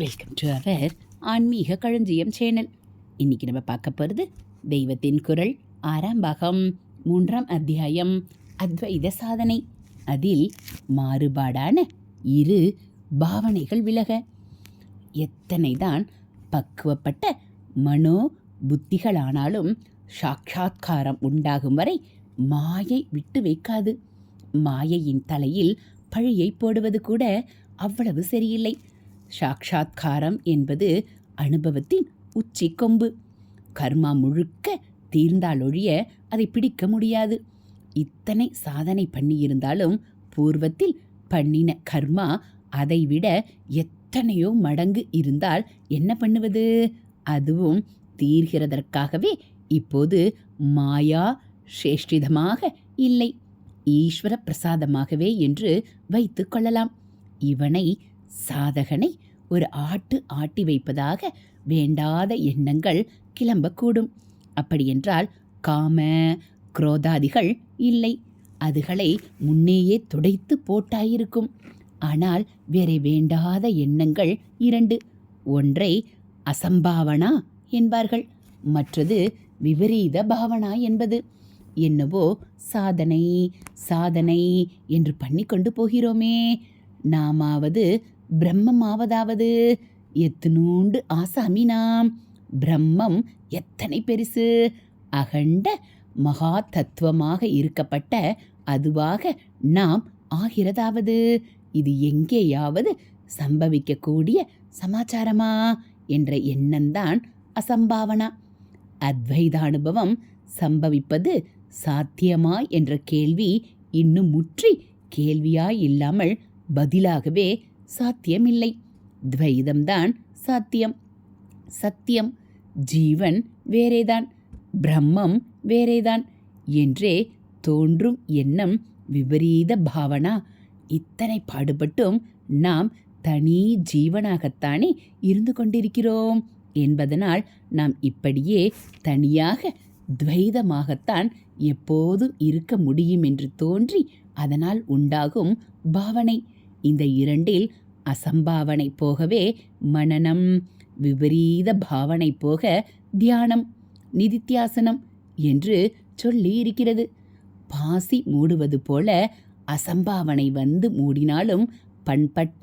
Welcome to our ஆன்மீக களஞ்சியம் channel இன்னைக்கு நம்ம பார்க்க போகிறது தெய்வத்தின் குரல் ஆறாம் பாகம் மூன்றாம் அத்தியாயம் அத்வைத சாதனை. அதில் மாறுபாடான இரு பாவனைகள் விலக எத்தனை தான் பக்குவப்பட்ட மனோ புத்திகளானாலும் சாட்சா்காரம் உண்டாகும் வரை மாயை விட்டு வைக்காது. மாயையின் தலையில் பழியை போடுவது கூட அவ்வளவு சரியில்லை. சாட்சாத்காரம் என்பது அனுபவத்தின் உச்சி கொம்பு கர்மா முழுக்க தீர்ந்தாலொழிய அதை பிடிக்க முடியாது. இத்தனை சாதனை பண்ணியிருந்தாலும் பூர்வத்தில் பண்ணின கர்மா அதைவிட எத்தனையோ மடங்கு இருந்தால் என்ன பண்ணுவது? அதுவும் தீர்கிறதற்காகவே இப்போது மாயா சேஷ்டிதமாக இல்லை. ஈஸ்வர பிரசாதமாகவே என்று வைத்து கொள்ளலாம். இவனை சாதகனை ஒரு ஆட்டு ஆட்டி வைப்பதாக வேண்டாத எண்ணங்கள் கிளம்பக்கூடும். அப்படியென்றால் காம குரோதாதிகள் இல்லை. அதுகளை முன்னேயே துடைத்து போட்டாயிருக்கும். ஆனால் வேற வேண்டாத எண்ணங்கள் இரண்டு. ஒன்றை அசம்பாவனா என்பார்கள். மற்றது விபரீத பாவனா என்பது. என்னவோ சாதனை சாதனை என்று பண்ணிக்கொண்டு போகிறோமே. நாமாவது பிரம்மமாவதாவது? எத்தனூண்டு ஆசாமி நாம் பிரம்மம் எத்தனை பெருசு? அகண்ட மகா தத்துவமாக இருக்கப்பட்ட அதுவாக நாம் ஆகிறதாவது? இது எங்கேயாவது சம்பவிக்கக்கூடிய சமாச்சாரமா? என்ற எண்ணம்தான் அசம்பாவனா. அத்வைதானுபவம் சம்பவிப்பது சாத்தியமா? என்ற கேள்வி இன்னும் முற்றி கேள்வியாய் இல்லாமல் பதிலாகவே சாத்தியமில்லை. துவைதம்தான் சாத்தியம். சத்தியம் ஜீவன் வேறேதான் பிரம்மம் வேறேதான். என்றே தோன்றும் எண்ணம் விபரீத பாவனா. இத்தனை பாடுபட்டும் நாம் தனி ஜீவனாகத்தானே இருந்து கொண்டிருக்கிறோம். என்பதனால் நாம் இப்படியே தனியாக துவைதமாகத்தான் எப்போதும் இருக்க முடியும் என்று தோன்றி அதனால் உண்டாகும் பாவனை. இந்த இரண்டில் அசம்பாவனை போகவே மனனம் விபரீத பாவனை போக தியானம் நிதித்தியாசனம் என்று சொல்லி இருக்கிறது பாசி மூடுவது போல அசம்பாவனை வந்து மூடினாலும் பண்பட்ட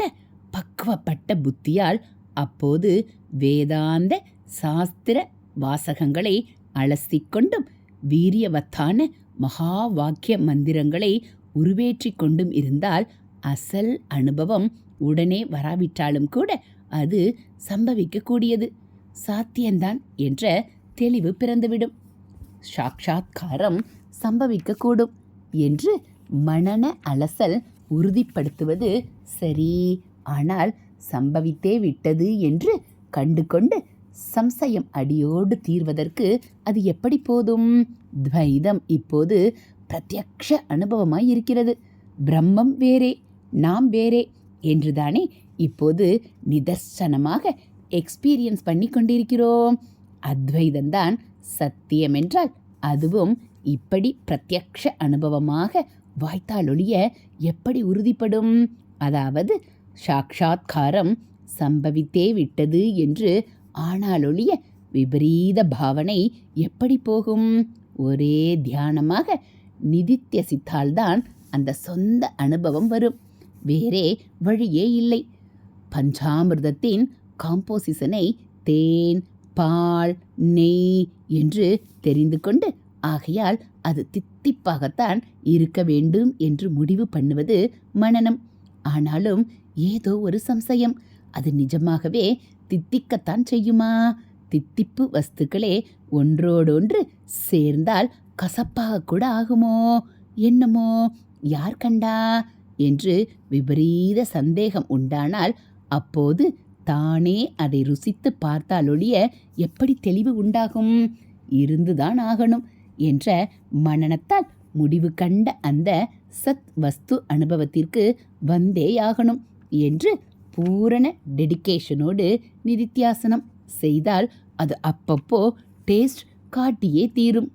பக்குவப்பட்ட புத்தியால் அப்போது வேதாந்த சாஸ்திர வாசகங்களை அலசிக்கொண்டும் வீரியவத்தான மகா வாக்கிய மந்திரங்களை உருவேற்றி கொண்டும் இருந்தால் அசல் அனுபவம் உடனே வராவிட்டாலும் கூட அது சம்பவிக்கக்கூடியது. சாத்தியந்தான் என்ற தெளிவு பிறந்துவிடும். சாட்சாத்காரம் சம்பவிக்கக்கூடும் என்று மனன அலசல் உறுதிப்படுத்துவது சரி. ஆனால் சம்பவித்தே விட்டது என்று கண்டு கொண்டு சம்சயம் அடியோடு தீர்வதற்கு அது எப்படி போதும்? துவைதம் இப்போது பிரத்யக்ஷ அனுபவமாய் இருக்கிறது. பிரம்மம் வேறே நாம் வேறே என்றுதானே இப்போது நிதர்சனமாக எக்ஸ்பீரியன்ஸ் பண்ணி கொண்டிருக்கிறோம். அத்வைதந்தான் சத்தியம் என்றால் அதுவும் இப்படி பிரத்யக்ஷ அனுபவமாக வாய்த்தாலொழிய எப்படி உறுதிப்படும்? அதாவது சாட்சாத்காரம் சம்பவித்தே விட்டது என்று ஆனாலொழிய விபரீத பாவனை எப்படி போகும்? ஒரே தியானமாக நிதித்தியசித்தால்தான் அந்த சொந்த அனுபவம் வரும். வேறே வழியே இல்லை. பஞ்சாமிர்தத்தின் காம்போசிஷனை தேன் பால் நெய் என்று தெரிந்து கொண்டு ஆகையால் அது தித்திப்பாகத்தான் இருக்க வேண்டும் என்று முடிவு பண்ணுவது மனனம் ஆனாலும் ஏதோ ஒரு சம்சயம். அது நிஜமாகவே தித்திக்கத்தான் செய்யுமா? தித்திப்பு வஸ்துக்களே ஒன்றோடொன்று சேர்ந்தால் கசப்பாக கூட ஆகுமோ? என்னமோ? யார் கண்டா? என்று விபரீத சந்தேகம் உண்டானால் அப்போது தானே அதை ருசித்து பார்த்தாலொழிய எப்படி தெளிவு உண்டாகும்? இருந்துதான் ஆகணும் என்ற மனனத்தால் முடிவு கண்ட அந்த சத் வஸ்து அனுபவத்திற்கு வந்தேயாகணும் என்று பூரண டெடிகேஷனோடு நிதித்தியாசனம் செய்தால் அது அப்பப்போ டேஸ்ட் காட்டியே தீரும்.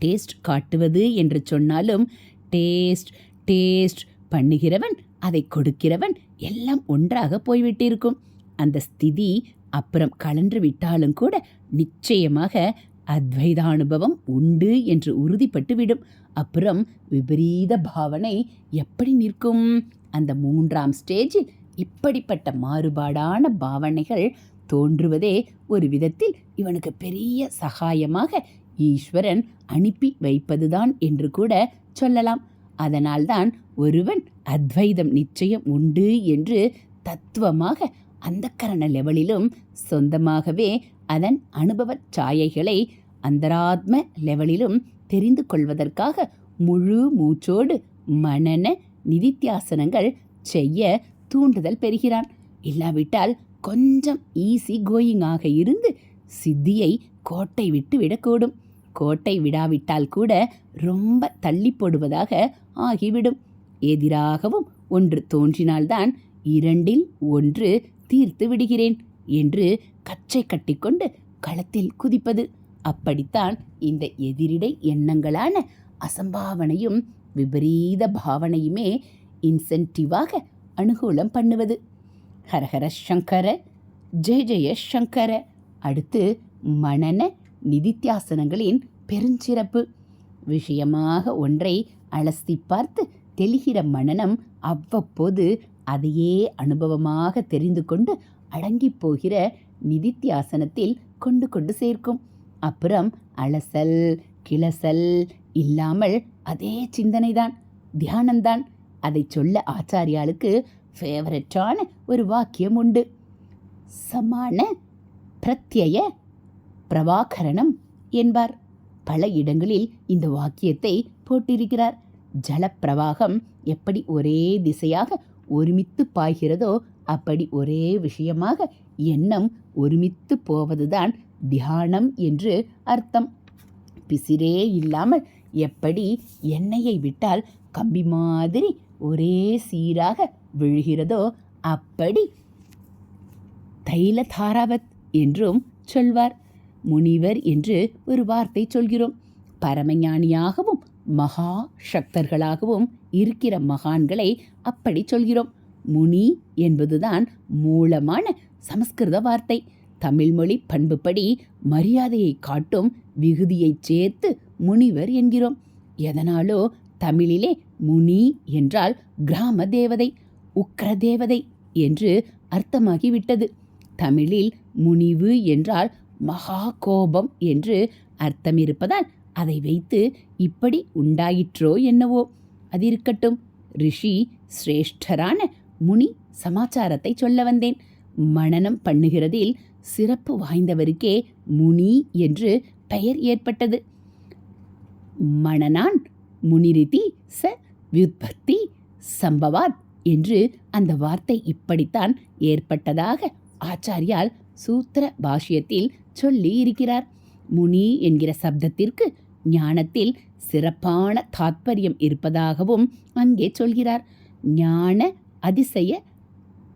டேஸ்ட் காட்டுவது என்று சொன்னாலும் டேஸ்ட் டேஸ்ட் பண்ணுகிறவன் அதை கொடுக்கிறவன் எல்லாம் ஒன்றாக போய்விட்டிருக்கும். அந்த ஸ்திதி அப்புறம் கலன்று விட்டாலும் கூட நிச்சயமாக அத்வைதானுபவம் உண்டு என்று உறுதிப்பட்டு விடும் அப்புறம் விபரீத பாவனை எப்படி நிற்கும்? அந்த மூன்றாம் ஸ்டேஜில் இப்படிப்பட்ட மாறுபாடான பாவனைகள் தோன்றுவதே ஒரு விதத்தில் இவனுக்கு பெரிய சகாயமாக ஈஸ்வரன் அனுப்பி வைப்பதுதான் என்று கூட சொல்லலாம். அதனால்தான் ஒருவன் அத்வைதம் நிச்சயம் உண்டு என்று தத்துவமாக அந்தக்கரண லெவலிலும் சொந்தமாகவே அதன் அனுபவச் சாயைகளை அந்தராத்ம லெவலிலும் தெரிந்து கொள்வதற்காக முழு மூச்சோடு மனன நிதித்தியாசனங்கள் செய்ய தூண்டுதல் பெறுகிறான். இல்லாவிட்டால் கொஞ்சம் ஈஸி கோயிங்காக இருந்து சித்தியை கோட்டை விட்டு விடக்கூடும். கோட்டை விடாவிட்டால் கூட ரொம்ப தள்ளி போடுவதாக ஆகிவிடும். எதிராகவும் ஒன்று தோன்றினால்தான் இரண்டில் ஒன்று தீர்த்து விடுகிறேன் என்று கச்சை கட்டிக்கொண்டு களத்தில் குதிப்பது. அப்படித்தான் இந்த எதிரிடை எண்ணங்களான அசம்பாவனையும் விபரீத பாவனையுமே இன்சென்டிவாக அனுகூலம் பண்ணுவது. ஹரஹர சங்கர ஜெய ஜெய சங்கர. அடுத்து மணன நிதித்தியாசனங்களின் பெருஞ்சிறப்பு. விஷயமாக ஒன்றை அலசி பார்த்து தெளிகிற மனனம் அவ்வப்போது அதையே அனுபவமாக தெரிந்து கொண்டு அடங்கிப் போகிற நிதித்தியாசனத்தில் கொண்டு கொண்டு சேர்க்கும். அப்புறம் அலசல் கிளசல் இல்லாமல் அதே சிந்தனைதான் தியானம்தான் அதை சொல்ல ஆச்சாரியாளுக்கு ஃபேவரட்டான ஒரு வாக்கியம் உண்டு. சமான பிரத்யய பிரபாகரனம் என்பார். பல இடங்களில் இந்த வாக்கியத்தை போட்டிருக்கிறார். ஜலப்பிரவாகம் எப்படி ஒரே திசையாக ஒருமித்து பாய்கிறதோ அப்படி ஒரே விஷயமாக எண்ணம் ஒருமித்து போவதுதான் தியானம் என்று அர்த்தம். பிசிரே இல்லாமல் எப்படி எண்ணெயை விட்டால் கம்பி மாதிரி ஒரே சீராக விழுகிறதோ அப்படி தைலதாராவத் என்றும் சொல்வார். முனிவர் என்று ஒரு வார்த்தை சொல்கிறோம். பரமஞானியாகவும் மகா சக்தர்களாகவும் இருக்கிற மகான்களை அப்படி சொல்கிறோம். முனி என்பதுதான் மூலமான சமஸ்கிருத வார்த்தை. தமிழ்மொழி பண்புப்படி மரியாதையை காட்டும் விகுதியைச் சேர்த்து முனிவர் என்கிறோம். எதனாலோ தமிழிலே முனி என்றால் கிராம தேவதை உக்ர தேவதை என்று அர்த்தமாகிவிட்டது. தமிழில் முனிவு என்றால் மகா கோபம் என்று அர்த்தமிருப்பதால் அதை வைத்து இப்படி உண்டாயிற்றோ என்னவோ. அது இருக்கட்டும் ரிஷி சிரேஷ்டரான முனி சமாச்சாரத்தை சொல்ல வந்தேன். மனனம் பண்ணுகிறதில் சிறப்பு வாய்ந்தவருக்கே முனி என்று பெயர் ஏற்பட்டது. மணனான் முனிரிதி ச வியுற்பத்தி சம்பவாத் என்று அந்த வார்த்தை இப்படித்தான் ஏற்பட்டதாக ஆச்சாரியால் சூத்திர பாஷ்யத்தில் சொல்லி இருக்கிறார் முனி என்கிற சப்தத்திற்கு ஞானத்தில் சிறப்பான தாத்பரியம் இருப்பதாகவும் அங்கே சொல்கிறார். ஞான அதிசய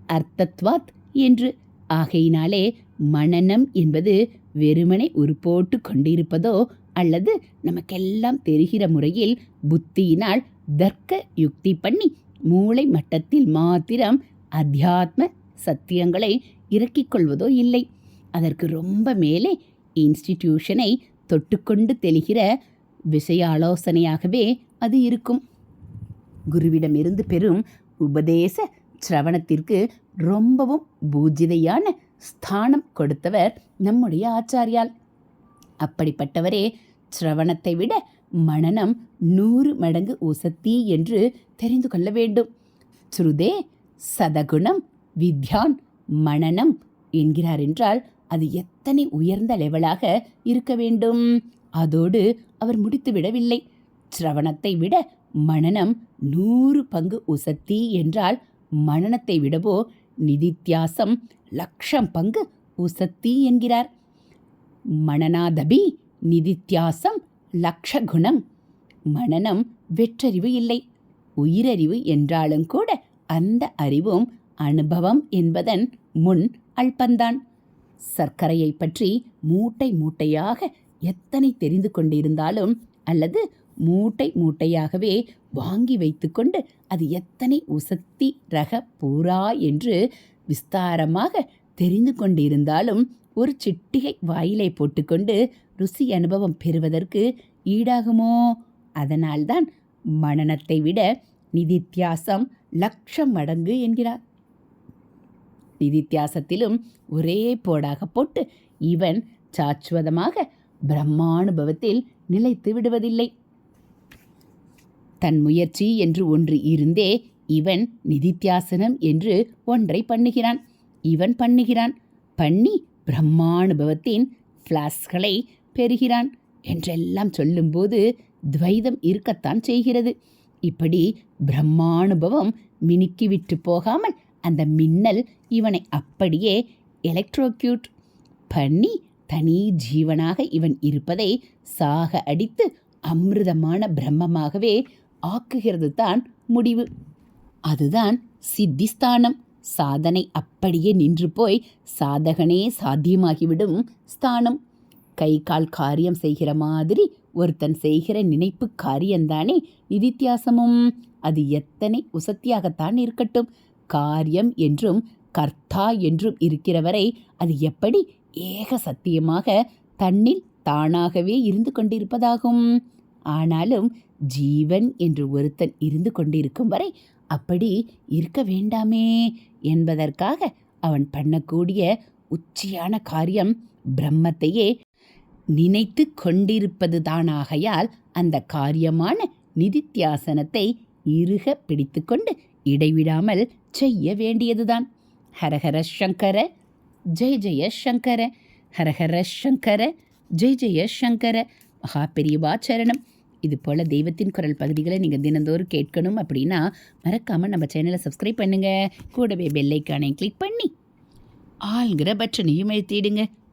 அர்த்தத்வாத் என்று. ஆகையினாலே மனனம் என்பது வெறுமனை உருப்போட்டு கொண்டிருப்பதோ அல்லது நமக்கெல்லாம் தெரிகிற முறையில் புத்தியினால் தர்க்க யுக்தி பண்ணி மூளை மட்டத்தில் மாத்திரம் அத்தியாத்ம சத்தியங்களை இறக்கிக் கொள்வதோ இல்லை. அதற்கு ரொம்ப மேலே இன்ஸ்டிடியூஷனை தொட்டுக்கொண்டு தெளிகிற விஷயாலோசனையாகவே அது இருக்கும். குருவிடமிருந்து பெறும் உபதேச சிரவணத்திற்கு ரொம்பவும் பூஜிதையான ஸ்தானம் கொடுத்தவர் நம்முடைய ஆச்சாரியால். அப்படிப்பட்டவரே சிரவணத்தை விட மனனம் நூறு மடங்கு உசத்தி என்று தெரிந்து கொள்ள வேண்டும். ஸ்ருதே சதகுணம் வித்யான் மனநம் என்கிறார் என்றால் அது எத்தனை உயர்ந்த லெவலாக இருக்க வேண்டும்? அதோடு அவர் முடித்து விடவில்லை. சிரவணத்தை விட மனநம் நூறு பங்கு உசத்தி என்றால் மனநத்தை விடவோ நிதித்தியாசம் லட்சம் பங்கு உசத்தி என்கிறார். மனநாதபி நிதித்தியாசம் லக்ஷகுணம். மனநம் வெற்றறிவு இல்லை. உயிரறிவு என்றாலும் கூட அந்த அறிவும் அனுபவம் என்பதன் முன் அல்பந்தான். சர்க்கரையை பற்றி மூட்டை மூட்டையாக எத்தனை தெரிந்து கொண்டிருந்தாலும் அல்லது மூட்டை மூட்டையாகவே வாங்கி வைத்துக்கொண்டு அது எத்தனை உசத்தி ரக பூரா என்று விஸ்தாரமாக தெரிந்து கொண்டிருந்தாலும் ஒரு சிட்டிகை வாயிலை போட்டுக்கொண்டு ருசி அனுபவம் பெறுவதற்கு ஈடாகுமோ? அதனால்தான் மனனத்தை விட நிதித்தியாசம் லட்சம் மடங்கு என்கிறார். நிதித்தியாசத்திலும் ஒரே போடாக போட்டு இவன் சாச்சுவதமாக பிரம்மானுபவத்தில் நிலைத்து விடுவதில்லை. தன் முயற்சி என்று ஒன்று இருந்தே இவன் நிதித்தியாசனம் என்று ஒன்றை பண்ணுகிறான். இவன் பண்ணுகிறான். பண்ணி பிரம்மானுபவத்தின் ஃப்ளாஸ்களை பெறுகிறான் என்றெல்லாம் சொல்லும்போது துவைதம் இருக்கத்தான் செய்கிறது. இப்படி பிரம்மானுபவம் மினுக்கிவிட்டு போகாமல் அந்த மின்னல் இவனை அப்படியே எலக்ட்ரோக்யூட் பண்ணி தனி ஜீவனாக இவன் இருப்பதை சாக அடித்து அமிர்தமான பிரம்மமாகவே ஆக்குகிறது தான் முடிவு. அதுதான் சித்திஸ்தானம். சாதனை அப்படியே நின்று போய் சாதகனே சாத்தியமாகிவிடும் ஸ்தானம். கை கால் காரியம் செய்கிற மாதிரி ஒருத்தன் செய்கிற நினைப்பு காரியம்தானே நிதித்தியாசமும். அது எத்தனை உசத்தியாகத்தான் இருக்கட்டும். காரியம் என்றும் கர்த்தா என்றும் இருக்கிறவரை அது எப்படி ஏக சத்தியமாக தன்னில் தானாகவே இருந்து கொண்டிருப்பதாகும்? ஆனாலும் ஜீவன் என்று ஒருத்தன் இருந்து கொண்டிருக்கும் வரை அப்படி இருக்க வேண்டாமே என்பதற்காக அவன் பண்ணக்கூடிய உச்சியான காரியம் பிரம்மத்தையே நினைத்து கொண்டிருப்பதுதானாகையால் அந்த காரியமான நிதித்தியாசனத்தை இறுக பிடித்துக்கொண்டு இடைவிடாமல் செய்ய வேண்டியதுதான். ஹரஹர சங்கர ஜெய் ஜெய சங்கர ஹரஹர சங்கர ஜெய் ஜெய சங்கர. மகா பெரியவா சரணம். இது போல் தெய்வத்தின் குரல் பகுதிகளை நீங்கள் தினந்தோறும் கேட்கணும் அப்படின்னா மறக்காமல் நம்ம சேனலை சப்ஸ்கிரைப் பண்ணுங்கள் கூடவே பெல்லைக்கானை கிளிக் பண்ணி ஆள்கிற பட்டனையும் எழுத்திடுங்க